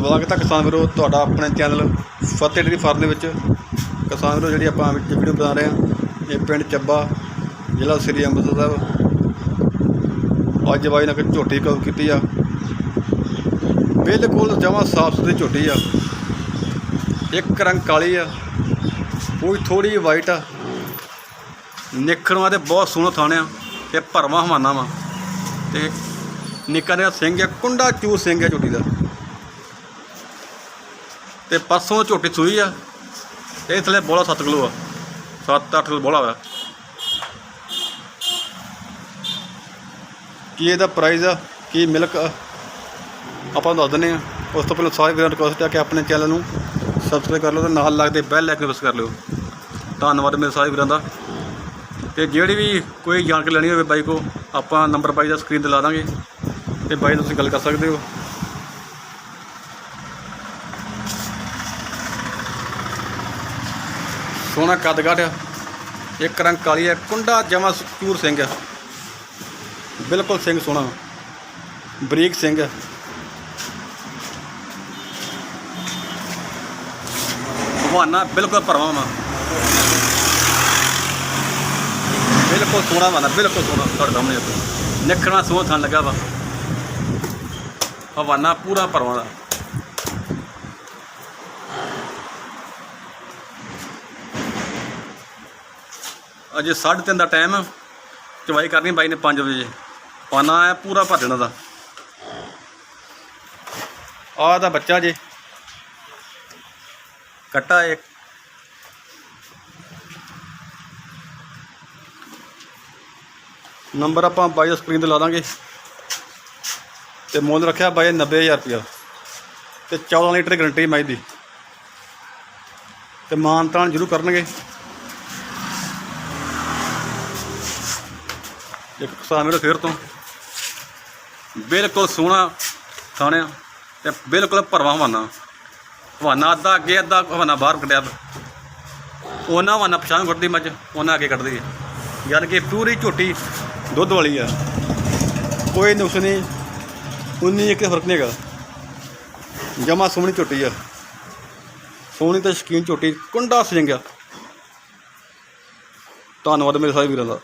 ਸਵਾਗਤ ਹੈ ਕਿਸਾਨ ਵੀਰੋ, ਤੁਹਾਡਾ ਆਪਣੇ ਚੈਨਲ ਫਤਿਹ ਡੇਰੀ ਫਾਰਮ ਦੇ ਵਿੱਚ। ਕਿਸਾਨ ਵੀਰੋ, ਜਿਹੜੀ ਆਪਾਂ ਵਿੱਚ ਵੀਡੀਓ ਬਣਾ ਰਹੇ ਹਾਂ, ਇਹ ਪਿੰਡ ਚੱਬਾ, ਜ਼ਿਲ੍ਹਾ ਸ੍ਰੀ ਅੰਮ੍ਰਿਤਸਰ ਸਾਹਿਬ। ਅੱਜ ਬਾਈ ਨੇ ਕਿ ਝੋਟੀ ਕਵ ਕੀਤੀ ਆ। ਬਿਲਕੁਲ ਜਮਾਂ ਸਾਫ਼ ਸੁਥਰੀ ਝੋਟੀ ਆ। ਇੱਕ ਰੰਗ ਕਾਲੀ ਆ, ਕੋਈ ਥੋੜੀ ਵਾਈਟ ਆ। ਨਿਖਣਵਾ ਤੇ ਬਹੁਤ ਸੋਹਣਾ ਥਾਣਿਆ ਤੇ ਭਰਵਾਂ ਹਵਾਨਾ ਵਾ। ਤੇ ਨਿੱਕਾ ਜਿਹਾ ਸਿੰਘ ਆ, ਕੁੰਡਾ ਚੂਰ ਸਿੰਘ ਆ ਝੋਟੀ ਦਾ। ਤੇ ਪਰਸੋਂ ਝੋਟੀ ਸੂਈ ਆ ਇਹ ਇਸ ਲਈ ਬੋਲਾ 7 ਕਿਲੋ ਆ। 7-8 ਕਿਲੋ ਬੋਲਾ ਵਾ ਕੀ ਇਹਦਾ ਪ੍ਰਾਈਸ ਆ, ਕੀ ਮਿਲਕ ਆ, ਆਪਾਂ ਦੱਸ ਦਿੰਦੇ ਆ। ਉਸ ਤੋਂ ਪਹਿਲਾਂ ਸਾਰੇ ਵੀਰਾਂ ਰਿਕੁਐਸਟ ਆ ਕਿ ਆਪਣੇ ਚੈਨਲ ਨੂੰ ਸਬਸਕ੍ਰਾਈਬ ਕਰ ਲਓ ਤੇ ਨਾਲ ਲੱਗਦੇ ਬੈਲ ਆਈਕਨ ਪ੍ਰੈਸ ਕਰ ਲਿਓ। ਧੰਨਵਾਦ ਮੇਰੇ ਸਾਰੇ ਵੀਰਾਂ ਦਾ। ਤੇ ਜਿਹੜੀ ਵੀ ਕੋਈ ਜਾਣਕਾਰੀ ਲੈਣੀ ਹੋਵੇ ਬਾਈ ਕੋ ਆਪਾਂ ਨੰਬਰ ਬਾਈ ਦਾ ਸਕਰੀਨ ਤੇ ਲਾ ਦਾਂਗੇ ਤੇ ਬਾਈ ਨਾਲ ਤੁਸੀਂ ਗੱਲ ਕਰ ਸਕਦੇ ਹੋ। ਸੋਹਣਾ ਕੱਦ ਆ ਇੱਕ ਰੰਗ ਕਾਲੀ ਹੈ। ਕੁੰਡਾ ਜਮਾ ਚੂਰ ਸਿੰਘ ਬਿਲਕੁਲ ਸਿੰਘ ਸੋਹਣਾ। ਬਰੀਕ ਸਿੰਘ ਆ ਹਵਾਨਾ ਬਿਲਕੁਲ ਭਰਵਾਂ ਵਾ ਬਿਲਕੁਲ ਸੋਹਣਾ ਵਾ ਨਾ ਬਿਲਕੁਲ ਸੋਹਣਾ ਤੁਹਾਡੇ ਸਾਹਮਣੇ। ਆ। ਨਿਖਣਾ ਸੋਹ ਥਣ ਲੱਗਾ ਵਾ। ਹਵਾਨਾ ਪੂਰਾ ਭਰਵਾਂ ਦਾ ਅਜੇ 3:30 ਦਾ ਟਾਈਮ ਆ। ਚਵਾਈ ਕਰਨੀ ਬਾਈ ਨੇ 5 ਵਜੇ। ਪਾਣਾ ਹੈ ਪੂਰਾ ਭਰ ਦੇਣਾ ਦਾ। ਆਹ ਦਾ ਬੱਚਾ ਜੇ। ਕੱਟਾ ਇੱਕ। ਨੰਬਰ ਆਪਾਂ ਬਾਈ ਦਾ ਸਕਰੀਨ ਤੇ ਲਾ ਦਾਂਗੇ। ਤੇ ਮੁੱਲ ਰੱਖਿਆ ਬਾਈ 90000 ਰੁਪਇਆ। ਤੇ 14 ਲੀਟਰ ਗਰੰਟੀ ਮਾਈ ਦੀ। ਤੇ ਮਾਨਤਾਨ ਜ਼ਰੂਰ ਕਰਨਗੇ। ਇੱਕ ਕਿਸਾਨ ਮੇਰੇ ਫੇਰ ਤੋਂ ਬਿਲਕੁਲ ਸੋਹਣਾ ਥਾਣਿਆ ਤੇ ਬਿਲਕੁਲ ਭਰਵਾ ਹਵਾਨਾ। ਹਵਾਨਾ ਅੱਧਾ ਅੱਗੇ, ਅੱਧਾ ਹਵਾਨਾ ਬਾਹਰ ਕੱਢਿਆ। ਉਹਨਾਂ ਹਵਾਨਾ ਪਛਾਣ ਕੱਢਦੀ ਮੱਝ, ਉਹਨਾਂ ਅੱਗੇ ਕੱਢਦੀ ਹੈ ਯਾਨੀ ਕਿ ਪੂਰੀ ਝੋਟੀ ਦੁੱਧ ਵਾਲੀ ਆ। ਕੋਈ ਨੁਕਸ ਨਹੀਂ, ਉਨੀ ਇੱਕ ਫ਼ਰਕ ਨਹੀਂ ਹੈਗਾ। ਜਮਾ ਸੋਹਣੀ ਝੋਟੀ ਆ। ਸੋਹਣੀ ਤੇ ਸ਼ਕੀਨ ਝੋਟੀ, ਕੁੰਡਾ ਸਿੰਘ ਆ ਧੰਨਵਾਦ ਮੇਰੇ ਸਾਰੇ ਵੀਰਾਂ ਦਾ।